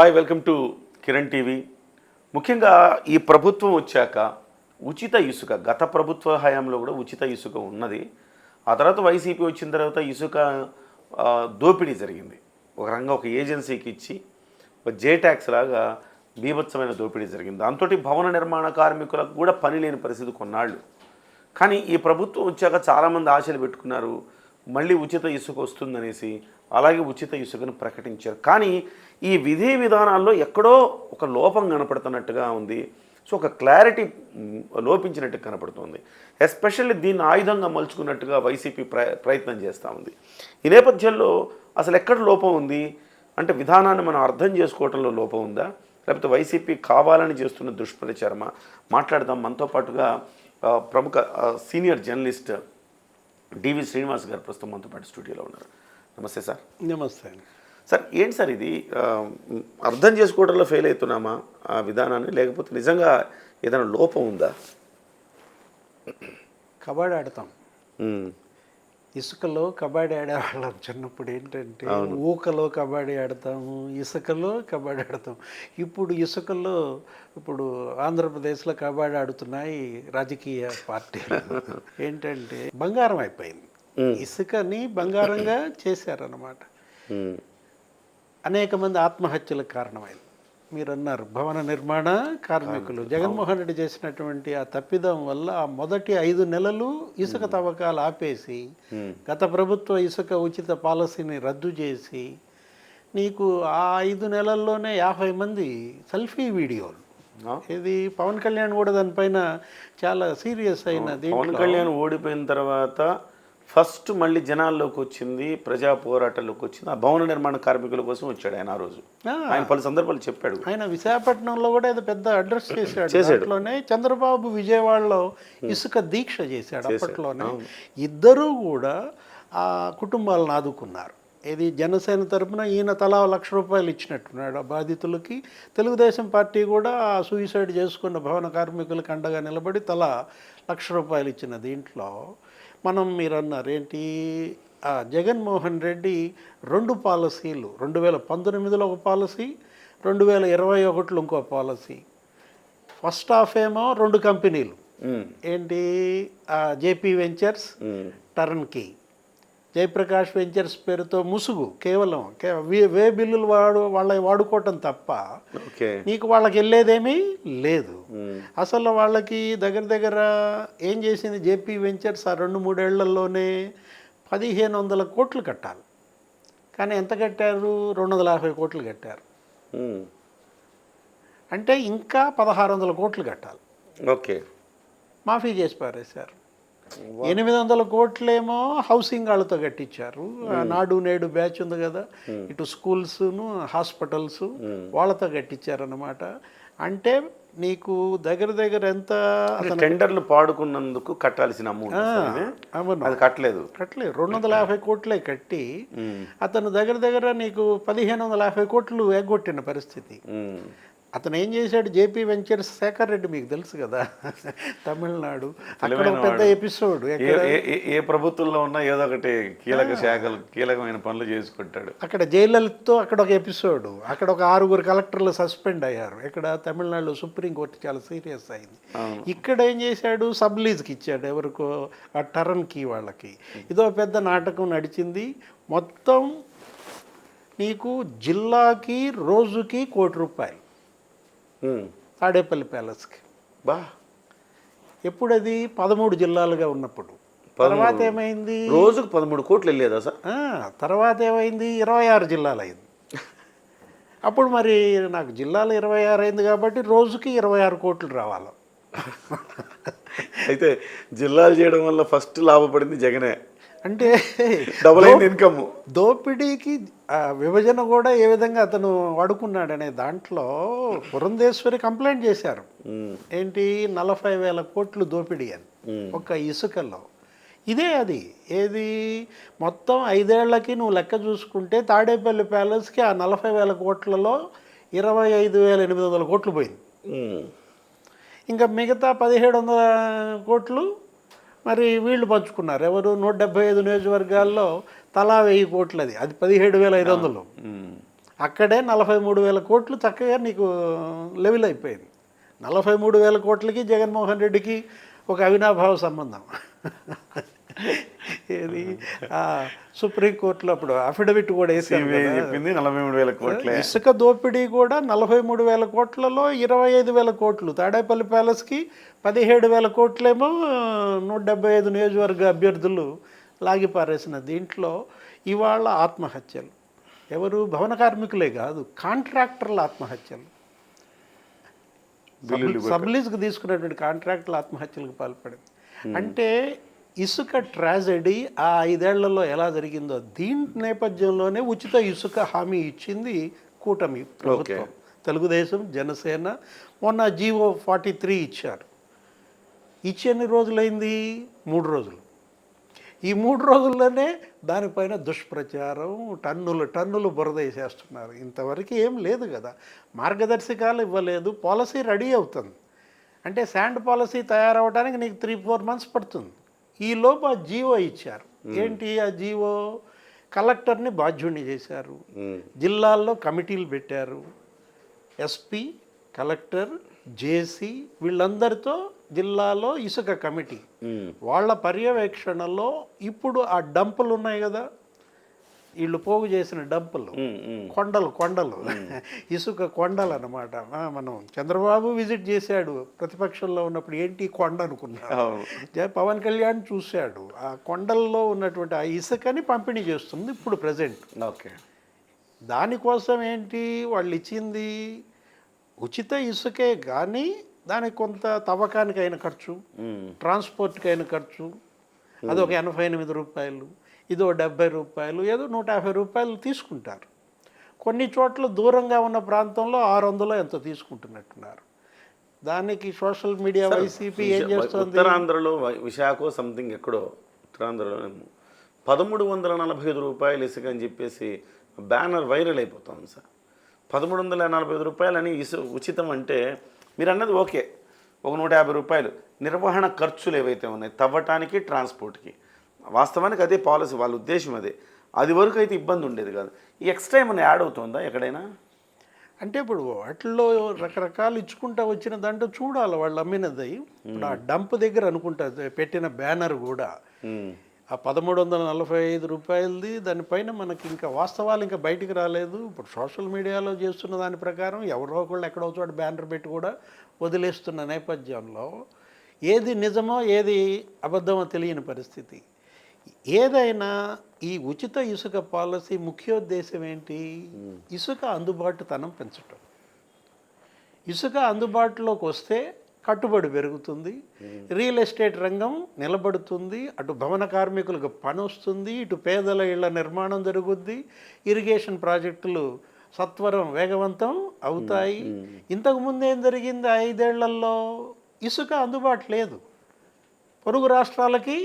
Hi welcome to Kiran TV ముఖ్యంగా ఈ ప్రభుత్వం వచ్చాక ఉచిత ఇసుక గత ప్రభుత్వ హయాంలో కూడా ఉచిత ఇసుక ఉన్నది. ఆ తర్వాత వైసీపీ వచ్చిన తర్వాత ఇసుక దోపిడీ జరిగింది. ఒక రంగం ఒక ఏజెన్సీకి ఇచ్చి ఒక జే ట్యాక్స్ లాగా బీభత్సమైన దోపిడీ జరిగింది. దాంతో భవన నిర్మాణ కార్మికులకు కూడా పని లేని పరిస్థితి కొన్నాళ్ళు. కానీ ఈ ప్రభుత్వం వచ్చాక చాలామంది ఆశలు పెట్టుకున్నారు. మళ్ళీ ఉచిత ఇసుక వస్తుందనేసి అలాగే ఉచిత ఇసుకను ప్రకటించారు. కానీ ఈ విధి విధానాల్లో ఎక్కడో ఒక లోపం కనపడుతున్నట్టుగా ఉంది. సో ఒక క్లారిటీ లోపించినట్టు కనపడుతుంది. ఎస్పెషల్లీ దీన్ని ఆయుధంగా మలుచుకున్నట్టుగా వైసీపీ ప్ర ప్రయత్నం చేస్తూ ఉంది. ఈ నేపథ్యంలో అసలు ఎక్కడ లోపం ఉంది? అంటే విధానాన్ని మనం అర్థం చేసుకోవటంలో లోపం ఉందా? లేకపోతే వైసీపీ కావాలని చేస్తున్న దుష్ప్రచారమా? మాట్లాడదాం. మనతో పాటుగా ప్రముఖ సీనియర్ జర్నలిస్ట్ డివి శ్రీనివాస్ గారు ప్రస్తుతం మనతో పాటు స్టూడియోలో ఉన్నారు. నమస్తే సార్. నమస్తే అండి. సార్ ఏంటి సార్ ఇది? అర్థం చేసుకోవడంలో ఫెయిల్ అవుతున్నామా? ఆ విధానాన్ని? లేకపోతే నిజంగా ఏదైనా లోపం ఉందా? కబడ్డీ ఆడతాం. ఇసుకలో కబడ్డీ ఆడేవాళ్ళం చిన్నప్పుడు ఏంటంటే ఊకలో కబడ్డీ ఆడతాము ఇసుకలో కబడ్డీ ఆడతాం ఇప్పుడు ఇసుకలో ఇప్పుడు ఆంధ్రప్రదేశ్లో కబడ్డీ ఆడుతున్నాయి రాజకీయ పార్టీలు. ఏంటంటే బంగారం అయిపోయింది. ఇసుకని బంగారంగా చేశారన్నమాట. అనేక మంది ఆత్మహత్యలకు కారణమైంది. మీరు అన్నారు భవన నిర్మాణ కార్మికులు. జగన్మోహన్ రెడ్డి చేసినటువంటి ఆ తప్పిదం వల్ల ఆ మొదటి ఐదు నెలలు ఇసుక తవ్వకాలు ఆపేసి గత ప్రభుత్వ ఇసుక ఉచిత పాలసీని రద్దు చేసి నీకు ఆ ఐదు నెలల్లోనే యాభై మంది సెల్ఫీ వీడియోలు? ఇది పవన్ కళ్యాణ్ కూడా దానిపైన చాలా సీరియస్ అయిన పవన్ కళ్యాణ్ ఓడిపోయిన తర్వాత ఫస్ట్ మళ్ళీ జనాల్లోకి వచ్చింది ప్రజా పోరాటాల్లోకి వచ్చింది. ఆ భవన నిర్మాణ కార్మికుల కోసం వచ్చాడు ఆయన ఆ రోజు. ఆయన పలు సందర్భాలు చెప్పాడు. ఆయన విశాఖపట్నంలో కూడా ఏదో పెద్ద అడ్రస్ చేశాడు. దాంట్లోనే చంద్రబాబు విజయవాడలో ఇసుక దీక్ష చేశాడు అప్పట్లోనే. ఇద్దరూ కూడా ఆ కుటుంబాలను ఆదుకున్నారు. ఇది జనసేన తరపున ఈయన తలా లక్ష రూపాయలు ఇచ్చినట్టున్నాడు ఆ బాధితులకి. తెలుగుదేశం పార్టీ కూడా ఆ సూసైడ్ చేసుకున్న భవన కార్మికులకు అండగా నిలబడి తలా లక్ష రూపాయలు ఇచ్చిన దీంట్లో మనం మీరు అన్నారు ఏంటి? జగన్మోహన్ రెడ్డి రెండు పాలసీలు రెండు వేల పంతొమ్మిదిలో ఒక పాలసీ రెండు వేల ఇరవై ఒకటిలో ఇంకో పాలసీ. ఫస్ట్ హాఫ్ ఏమో రెండు కంపెనీలు. ఏంటి? JP ventures turnkey. Jayaprakash ventures పేరుతో ముసుగు కేవలం వే- బిల్లులు వాడు వాళ్ళ వాడుకోవటం తప్ప ఓకే. నీకు వాళ్ళకి వెళ్ళేదేమీ లేదు. అసలు వాళ్ళకి దగ్గర దగ్గర ఏం చేసింది జేపీ వెంచర్స్? ఆ రెండు మూడేళ్ళలోనే పదిహేను వందల కోట్లు కట్టాలి. కానీ ఎంత కట్టారు? రెండు వందల యాభై కోట్లు కట్టారు. అంటే ఇంకా పదహారు వందల కోట్లు కట్టాలి. ఓకే. మాఫీ చేసి పారేశారు. ఎనిమిది వందల కోట్లేమో హౌసింగ్ వాళ్ళతో కట్టించారు. నాడు నేడు బ్యాచ్ ఉంది కదా. ఇటు స్కూల్స్ను హాస్పిటల్స్ వాళ్ళతో కట్టించారన్నమాట. అంటే నీకు దగ్గర దగ్గర ఎంత టెండర్లు పాడుకున్నందుకు కట్టాల్సిన అమౌంట్ అది కట్టలేదు. కట్టలేదు. రెండు వందల యాభై కోట్లే కట్టి అతను దగ్గర దగ్గర నీకు పదిహేను వందల యాభై కోట్లు ఎగ్గొట్టిన పరిస్థితి. అతను ఏం చేశాడు? జేపీ వెంచర్స్ శేఖర్ రెడ్డి మీకు తెలుసు కదా? తమిళనాడు. అక్కడ పెద్ద ఎపిసోడ్. ఏ ప్రభుత్వంలో ఉన్నా ఏదో ఒకటి కీలక శాఖలు కీలకమైన పనులు చేసుకుంటాడు. అక్కడ జయలలితతో అక్కడ ఒక ఎపిసోడ్. అక్కడ ఒక ఆరుగురు కలెక్టర్లు సస్పెండ్ అయ్యారు. ఇక్కడ తమిళనాడులో సుప్రీంకోర్టు చాలా సీరియస్ అయింది. ఇక్కడ ఏం చేశాడు? సబ్ లీజ్కి ఇచ్చాడు ఎవరికో ఆ టర్న్కి వాళ్ళకి. ఇదో పెద్ద నాటకం నడిచింది. మొత్తం నీకు జిల్లాకి రోజుకి కోటి రూపాయలు. తాడేపల్లి ప్యాలెస్కి. బా. ఎప్పుడు అది పదమూడు జిల్లాలుగా ఉన్నప్పుడు. తర్వాత ఏమైంది? రోజుకు పదమూడు కోట్లు వెళ్ళేదా సార్? తర్వాత ఏమైంది? ఇరవై ఆరు జిల్లాలు అయింది అప్పుడు మరి నాకు జిల్లాలు ఇరవై ఆరు అయింది కాబట్టి రోజుకి ఇరవై ఆరు కోట్లు రావాలి. అయితే జిల్లాలు చేయడం వల్ల ఫస్ట్ లాభపడింది జగనే. అంటే డబుల్ అయింది ఇన్కమ్ దోపిడీకి ఆ, విభజన కూడా ఏ విధంగా అతను వాడుకున్నాడనే దాంట్లో పురంధేశ్వరి కంప్లైంట్ చేశారు. ఏంటి? నలభై వేల కోట్లు దోపిడీ అని. ఒక ఇసుకలో. ఇదే అది. ఏది? మొత్తం ఐదేళ్ళకి నువ్వు లెక్క చూసుకుంటే తాడేపల్లి ప్యాలెస్కి ఆ నలభై వేల కోట్లలో ఇరవై ఐదు వేల ఎనిమిది వందల కోట్లు పోయింది. ఇంకా మిగతా పదిహేడు వందల కోట్లు మరి వీళ్ళు పంచుకున్నారు. ఎవరు? నూట డెబ్బై ఐదు నియోజకవర్గాల్లో తలా వెయ్యి కోట్లది అది. పదిహేడు వేల ఐదు వందలు. అక్కడే నలభై మూడు వేల కోట్లు చక్కగా నీకు లెవెల్ అయిపోయింది. నలభై మూడు వేల కోట్లకి జగన్మోహన్ రెడ్డికి ఒక అవినాభావ సంబంధం. ఏది? సుప్రీంకోర్టులో అప్పుడు అఫిడవిట్ కూడా. చెప్పింది నలభై మూడు వేల కోట్లే. ఇసుక దోపిడీ కూడా నలభై మూడు వేల కోట్లలో ఇరవై ఐదు వేల కోట్లు. తాడేపల్లి ప్యాలెస్కి పదిహేడు వేల కోట్లేమో నూట డెబ్బై ఐదు నియోజకవర్గ అభ్యర్థులు లాగి పారేసిన దీంట్లో ఇవాళ ఆత్మహత్యలు. ఎవరు? భవన కార్మికులే కాదు కాంట్రాక్టర్ల ఆత్మహత్యలు. సబ్లీజ్కి తీసుకున్నటువంటి కాంట్రాక్టుల ఆత్మహత్యలకు పాల్పడింది. అంటే ఇసుక ట్రాజడీ ఆ ఐదేళ్ళలో ఎలా జరిగిందో దీని నేపథ్యంలోనే ఉచిత ఇసుక హామీ ఇచ్చింది కూటమి ప్రభుత్వం. తెలుగుదేశం జనసేన మొన్న జీవో ఫార్టీ త్రీ ఇచ్చారు. ఇచ్చి ఎన్ని రోజులైంది? మూడు రోజులు. ఈ మూడు రోజుల్లోనే దానిపైన దుష్ప్రచారం టన్నులు టన్నులు బురద వేసేస్తున్నారు. ఇంతవరకు ఏం లేదు కదా. మార్గదర్శకాలు ఇవ్వలేదు పాలసీ రెడీ అవుతుంది. అంటే శాండ్ పాలసీ తయారవడానికి నీకు త్రీ ఫోర్ మంత్స్ పడుతుంది. ఈ లోపు జీవో ఇచ్చారు. ఏంటి ఆ జీవో? కలెక్టర్ని బాధ్యుణ్ణి చేశారు. జిల్లాల్లో కమిటీలు పెట్టారు. ఎస్పీ కలెక్టర్ జేసీ వీళ్ళందరితో జిల్లాలో ఇసుక కమిటీ. వాళ్ళ పర్యవేక్షణలో ఇప్పుడు ఆ డంపులు ఉన్నాయి కదా. వీళ్ళు పోగు చేసిన ఉమ్. కొండలు కొండలు. ఇసుక కొండలు అనమాట మనం చంద్రబాబు విజిట్ చేశాడు. ప్రతిపక్షంలో ఉన్నప్పుడు ఏంటి కొండ అనుకున్నాడు జ- పవన్ కళ్యాణ్ చూశాడు. ఆ కొండల్లో ఉన్నటువంటి ఆ ఇసుకని పంపిణీ చేస్తుంది ఇప్పుడు ప్రజెంట్. ఓకే. దానికోసం ఏంటి? వాళ్ళు ఇచ్చింది ఉచిత ఇసుకే కానీ దానికి కొంత తవ్వకానికి అయిన ఖర్చు. ట్రాన్స్పోర్ట్కి అయిన ఖర్చు. అది ఒక ఎనభై ఎనిమిది రూపాయలు. ఇది డెబ్బై రూపాయలు ఏదో నూట యాభై రూపాయలు తీసుకుంటారు. కొన్ని చోట్ల దూరంగా ఉన్న ప్రాంతంలో ఆరు వందలు ఎంతో తీసుకుంటున్నట్టున్నారు. దానికి సోషల్ మీడియా వైసీపీ ఏం చేస్తుంది? ఉత్తరాంధ్రలో విశాఖ సంథింగ్ ఎక్కడో ఉత్తరాంధ్రలో పదమూడు వందల నలభై ఐదు రూపాయలు ఇసుక అని చెప్పేసి బ్యానర్ వైరల్ అయిపోతుంది సార్. పదమూడు వందల నలభై ఐదు రూపాయలని ఇసు ఉచితం అంటే మీరు అన్నది ఓకే. ఒక నూట యాభై రూపాయలు. నిర్వహణ ఖర్చులు ఏవైతే ఉన్నాయి తవ్వటానికి ట్రాన్స్పోర్ట్కి. వాస్తవానికి అదే పాలసీ వాళ్ళ ఉద్దేశం అదే. అది వరకు అయితే ఇబ్బంది ఉండేది కాదు. ఈ ఎక్స్ట్రా ఏమైనా యాడ్ అవుతుందా ఎక్కడైనా? అంటే ఇప్పుడు వాటిల్లో రకరకాలు ఇచ్చుకుంటా వచ్చిన దాంట్లో చూడాలి వాళ్ళు అమ్మినది. ఇప్పుడు ఆ డంప్ దగ్గర అనుకుంటా పెట్టిన బ్యానర్ కూడా. ఆ పదమూడు వందల నలభై ఐదు రూపాయలది దానిపైన మనకి ఇంకా వాస్తవాలు ఇంకా బయటికి రాలేదు. ఇప్పుడు సోషల్ మీడియాలో చేస్తున్న దాని ప్రకారం ఎవరో ఒకళ్ళు ఎక్కడో చోట బ్యానర్ పెట్టి కూడా వదిలేస్తున్న నేపథ్యంలో ఏది నిజమో ఏది అబద్ధమో తెలియని పరిస్థితి. ఏదైనా ఈ ఉచిత ఇసుక పాలసీ ముఖ్యోద్దేశం ఏంటి? ఇసుక అందుబాటుతనం పెంచటం. ఇసుక అందుబాటులోకి వస్తే కట్టుబడి పెరుగుతుంది రియల్ ఎస్టేట్ రంగం నిలబడుతుంది అటు భవన కార్మికులకు పని వస్తుంది ఇటు పేదల ఇళ్ళ నిర్మాణం జరుగుద్ది ఇరిగేషన్ ప్రాజెక్టులు సత్వరం వేగవంతం అవుతాయి. ఇంతకుముందు ఏం జరిగింది? ఐదేళ్ళలో ఇసుక అందుబాటు లేదు. పొరుగు రాష్ట్రాలకి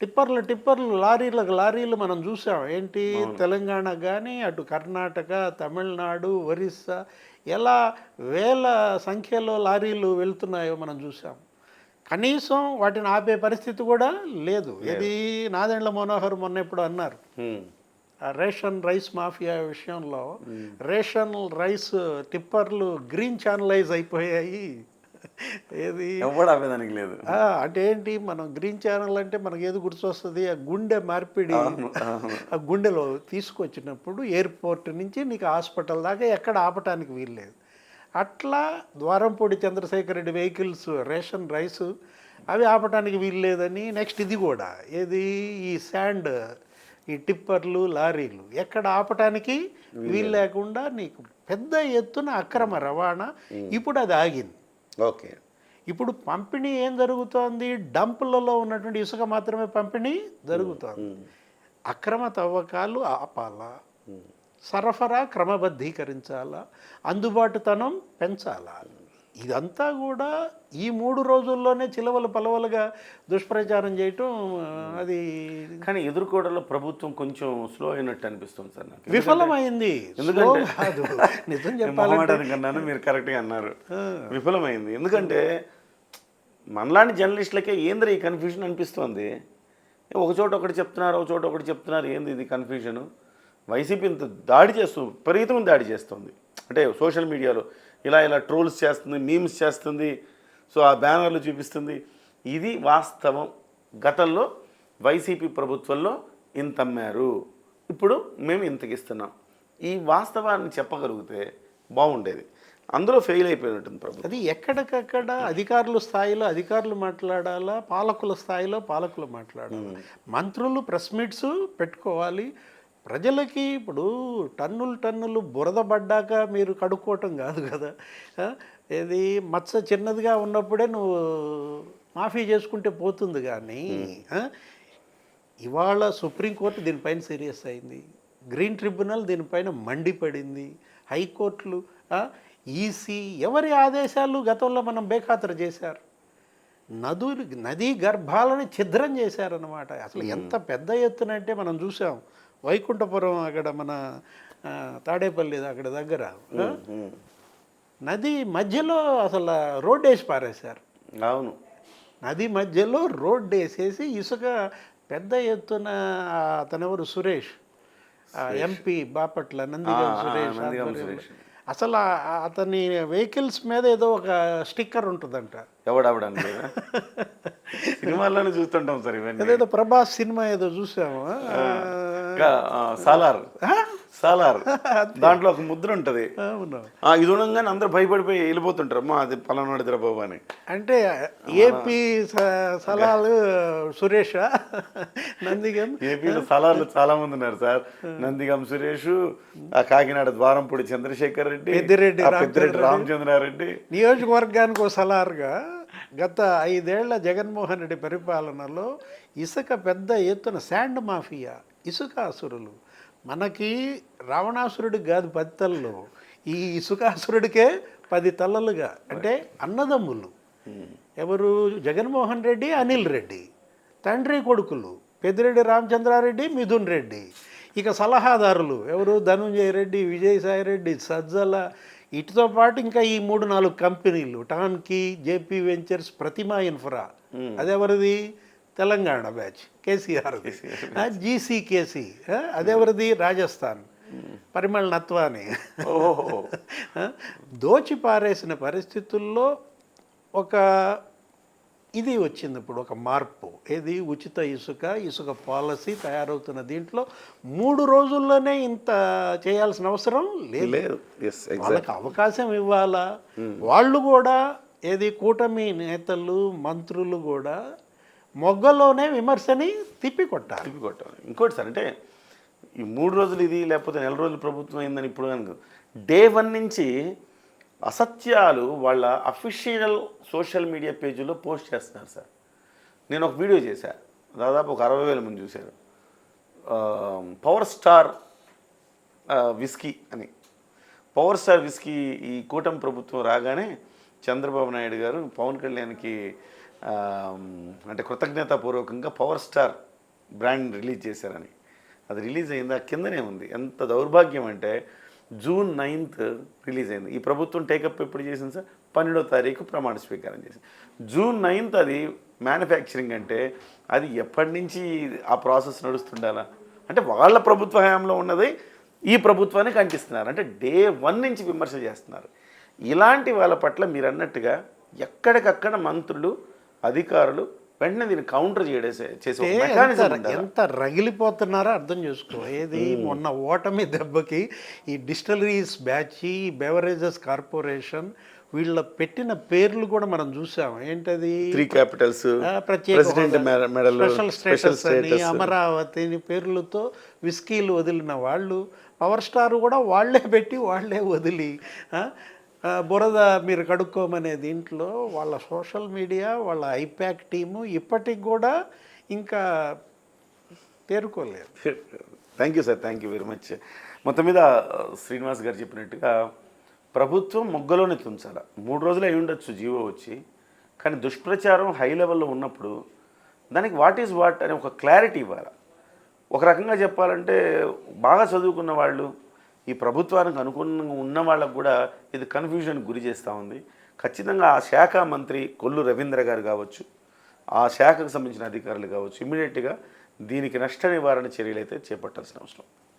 టిప్పర్లు టిప్పర్లు లారీలకు లారీలు మనం చూసాం. ఏంటి? తెలంగాణ కానీ అటు కర్ణాటక తమిళనాడు ఒరిస్సా ఎలా వేల సంఖ్యలో లారీలు వెళ్తున్నాయో మనం చూసాం. కనీసం వాటిని ఆపే పరిస్థితి కూడా లేదు. ఇది నాదెండ్ల మనోహర్ మొన్న ఎప్పుడు అన్నారు. రేషన్ రైస్ మాఫియా విషయంలో రేషన్ రైస్ టిప్పర్లు గ్రీన్ ఛానలైజ్ అయిపోయాయి. ఏది? ఆపేదానికి లేదు. అంటే ఏంటి? మనం గ్రీన్ ఛానల్ అంటే మనకి ఏది గుర్తొస్తుంది? ఆ గుండె మార్పిడి. ఆ గుండెలో తీసుకొచ్చినప్పుడు ఎయిర్పోర్ట్ నుంచి నీకు హాస్పిటల్ దాకా ఎక్కడ ఆపటానికి వీల్లేదు. అట్లా Dwarampudi Chandrasekhar Reddy vehicles ration rice అవి ఆపటానికి వీల్లేదని నెక్స్ట్ ఇది కూడా. ఏది? ఈ శాండ్ ఈ టిప్పర్లు లారీలు ఎక్కడ ఆపటానికి వీలు లేకుండా నీకు పెద్ద ఎత్తున అక్రమ రవాణా ఇప్పుడు అది ఆగింది. ఓకే. ఇప్పుడు పంపిణీ ఏం జరుగుతోంది? డంపులలో ఉన్నటువంటి ఇసుక మాత్రమే పంపిణీ జరుగుతోంది. అక్రమ తవ్వకాలు ఆపాలా? సరఫరా క్రమబద్ధీకరించాలా? అందుబాటుతనం పెంచాలా? ఇదంతా కూడా ఈ మూడు రోజుల్లోనే చిలవలు పలవలుగా దుష్ప్రచారం చేయటం అది కానీ ఎదుర్కోవడంలో ప్రభుత్వం కొంచెం స్లో అయినట్టు అనిపిస్తుంది సార్ నాకు. విఫలమైంది. ఎందుకంటే- కాదు. నిజం నేను చెప్పాలంటే మొహమాటానికి అన్నాను మీరు కరెక్ట్గా అన్నారు. విఫలమైంది. ఎందుకంటే మనలాంటి జర్నలిస్టులకే ఏంద్ర ఈ కన్ఫ్యూజన్ అనిపిస్తుంది? ఒక చోట ఒకటి చెప్తున్నారు ఒక చోట ఒకటి చెప్తున్నారు ఏంది ఇది కన్ఫ్యూజన్ వైసీపీ ఇంత దాడి చేస్తూ విపరీతమైన దాడి చేస్తుంది. అంటే సోషల్ మీడియాలో ఇలా ఇలా ట్రోల్స్ చేస్తుంది మీమ్స్ చేస్తుంది సో ఆ బ్యానర్లు చూపిస్తుంది. ఇది వాస్తవం. గతంలో వైసీపీ ప్రభుత్వంలో ఇంత అమ్మారు. ఇప్పుడు మేము ఇంతకి ఇస్తున్నాం ఈ వాస్తవాన్ని చెప్పగలిగితే బాగుండేది. అందులో ఫెయిల్ అయిపోయి ఉంటుంది ప్రభుత్వం. అది ఎక్కడికక్కడ అధికారుల స్థాయిలో అధికారులు మాట్లాడాలా పాలకుల స్థాయిలో పాలకులు మాట్లాడాలి? మంత్రులు ప్రెస్ మీట్స్ పెట్టుకోవాలి ప్రజలకి ఇప్పుడు టన్నులు టన్నులు బురద పడ్డాక మీరు కడుక్కోవటం కాదు కదా? ఏది మచ్చ చిన్నదిగా ఉన్నప్పుడే నువ్వు మాఫీ చేసుకుంటే పోతుంది కానీ? ఇవాళ సుప్రీంకోర్టు దీనిపైన సీరియస్ అయింది. గ్రీన్ ట్రిబ్యునల్ దీనిపైన మండిపడింది. హైకోర్టులు ఈసీ ఎవరి ఆదేశాలు గతంలో మనం బేఖాతరు చేశారు? నదులు నదీ గర్భాలను ఛిద్రం చేశారన్నమాట. అసలు ఎంత పెద్ద ఎత్తున అంటే మనం చూసాం. వైకుంఠపురం అక్కడ మన తాడేపల్లి అక్కడ దగ్గర? నది మధ్యలో అసలు రోడ్ వేసి పారేశారు అవును నది మధ్యలో రోడ్డు వేసేసి ఇసుక పెద్ద ఎత్తున అతనెవరు సురేష్ ఎంపీ బాపట్ల నందిగం. సురేష్. అసలు అతని వెహికల్స్ మీద ఏదో ఒక స్టిక్కర్ ఉంటుందంట. ఎవడవడానికి సినిమాల్లోనే చూస్తుంటాం సార్ ఇవన్నీ. అదేదో ప్రభాస్ సినిమా ఏదో చూసాము. సాలార్. సాలార్. దాంట్లో ఒక ముద్ర ఉంటది. ఇది ఉండగానే అందరూ భయపడిపోయి వెళ్ళిపోతుంటారు. అమ్మా అది పలానాడిదిరా బాబు అని. అంటే ఏపీ సలాలు సురేష్ నందిగం. ఏపీలో సలార్లు చాలా మంది ఉన్నారు సార్. నందిగం సురేష్ ఆ కాకినాడ ద్వారంపూడి చంద్రశేఖర్ రెడ్డి పెద్దిరెడ్డి పెద్దిరెడ్డి రామచంద్రారెడ్డి నియోజకవర్గానికి ఒక సలార్గా గత ఐదేళ్ళ జగన్మోహన్ రెడ్డి పరిపాలనలో ఇసుక పెద్ద ఎత్తున శాండ్ మాఫియా ఇసుక అసురులు. మనకి రావణాసురుడికి కాదు పది తలలు. ఈ ఇసుకాసురుడికే పది తలలుగా. అంటే అన్నదమ్ములు. ఎవరు? జగన్మోహన్ రెడ్డి అనిల్ రెడ్డి. తండ్రి కొడుకులు. పెద్దిరెడ్డి రామచంద్రారెడ్డి మిథున్ రెడ్డి. ఇక సలహాదారులు ఎవరు? ధనుంజయ రెడ్డి విజయసాయి రెడ్డి సజ్జల. ఇటుతో పాటు ఇంకా ఈ మూడు నాలుగు కంపెనీలు. టాన్కీ జేపీ వెంచర్స్ ప్రతిమా ఇన్ఫ్రా. అదెవరిది? తెలంగాణ బ్యాచ్ కేసీఆర్. జీసీకేసీ అదెవరిది రాజస్థాన్ పరిమళ నత్వాని. ఓహో. దోచి పారేసిన పరిస్థితుల్లో ఒక ఇది వచ్చింది ఇప్పుడు ఒక మార్పు. ఏది? ఉచిత ఇసుక ఇసుక పాలసీ తయారవుతున్న దీంట్లో మూడు రోజుల్లోనే ఇంత చేయాల్సిన అవసరం లేదు. వాళ్ళకి అవకాశం ఇవ్వాలా? వాళ్ళు కూడా ఏది? కూటమి నేతలు మంత్రులు కూడా మొగ్గలోనే విమర్శని తిప్పికొట్టాలి. తిప్పి కొట్టాలి ఇంకోటి సార్ అంటే ఈ మూడు రోజులు ఇది లేకపోతే నెల రోజులు ప్రభుత్వం అయిందని ఇప్పుడు కనుక డే వన్ నుంచి అసత్యాలు వాళ్ళ అఫీషియల్ సోషల్ మీడియా పేజీలో పోస్ట్ చేస్తున్నారు సార్. నేను ఒక వీడియో చేశా. దాదాపు ఒక అరవై వేల మంది చూశారు. పవర్ స్టార్ విస్కీ అని. పవర్ స్టార్ విస్కీ ఈ కూటమి ప్రభుత్వం రాగానే చంద్రబాబు నాయుడు గారు పవన్ కళ్యాణ్కి అంటే కృతజ్ఞతాపూర్వకంగా పవర్ స్టార్ బ్రాండ్ రిలీజ్ చేశారని. అది రిలీజ్ అయింది? ఆ కిందనే ఉంది. ఎంత దౌర్భాగ్యం అంటే జూన్ నైన్త్ రిలీజ్ అయింది. ఈ ప్రభుత్వం టేకప్ ఎప్పుడు చేసింది సార్? పన్నెండో తారీఖు ప్రమాణ స్వీకారం చేసింది. జూన్ నైన్త్ అది మ్యానుఫ్యాక్చరింగ్ అంటే అది ఎప్పటి నుంచి ఆ ప్రాసెస్ నడుస్తుండాలా? అంటే వాళ్ళ ప్రభుత్వ హయాంలో ఉన్నది ఈ ప్రభుత్వానికి అంటిస్తున్నారు అంటే డే వన్ నుంచి విమర్శ చేస్తున్నారు. ఇలాంటి వాళ్ళ పట్ల మీరు అన్నట్టుగా ఎక్కడికక్కడ మంత్రులు అధికారులు వెంటనే దీన్ని కౌంటర్ చేయడేసే చేసే ఎంత రగిలిపోతున్నారో అర్థం చేసుకో. ఏది మొన్న ఓటమి దెబ్బకి ఈ డిస్టిలరీస్ బ్యాచ్ ఈ బెవరేజెస్ కార్పొరేషన్ వీళ్ళ పెట్టిన పేర్లు కూడా మనం చూసాం. ఏంటది? త్రీ క్యాపిటల్స్ స్పెషల్ స్టేటస్ అని అమరావతి పేర్లతో విస్కీలు వదిలిన వాళ్ళు పవర్ స్టార్ కూడా వాళ్ళే పెట్టి వాళ్ళే వదిలి బురద మీరు కడుక్కోమనే దీంట్లో వాళ్ళ సోషల్ మీడియా వాళ్ళ ఐప్యాక్ టీము ఇప్పటికి కూడా ఇంకా తేరుకోలేదు thank you sir thank you very much. మొత్తం మీద శ్రీనివాస్ గారు చెప్పినట్టుగా ప్రభుత్వం మొగ్గలోనే తుంచాల. మూడు రోజులు అయి ఉండొచ్చు జీవో వచ్చి కానీ దుష్ప్రచారం హై లెవెల్లో ఉన్నప్పుడు దానికి వాట్ ఈజ్ వాట్ అనే ఒక క్లారిటీ ఇవ్వాలి. ఒక రకంగా చెప్పాలంటే బాగా చదువుకున్న వాళ్ళు ఈ ప్రభుత్వానికి అనుగుణంగా ఉన్న వాళ్ళకు కూడా ఇది కన్ఫ్యూజన్ గురి చేస్తూ ఉంది. ఖచ్చితంగా ఆ శాఖ మంత్రి కొల్లు రవీంద్ర గారు కావచ్చు ఆ శాఖకు సంబంధించిన అధికారులు కావచ్చు ఇమీడియట్గా దీనికి నష్ట నివారణ చర్యలు అయితే చేపట్టాల్సిన అవసరం.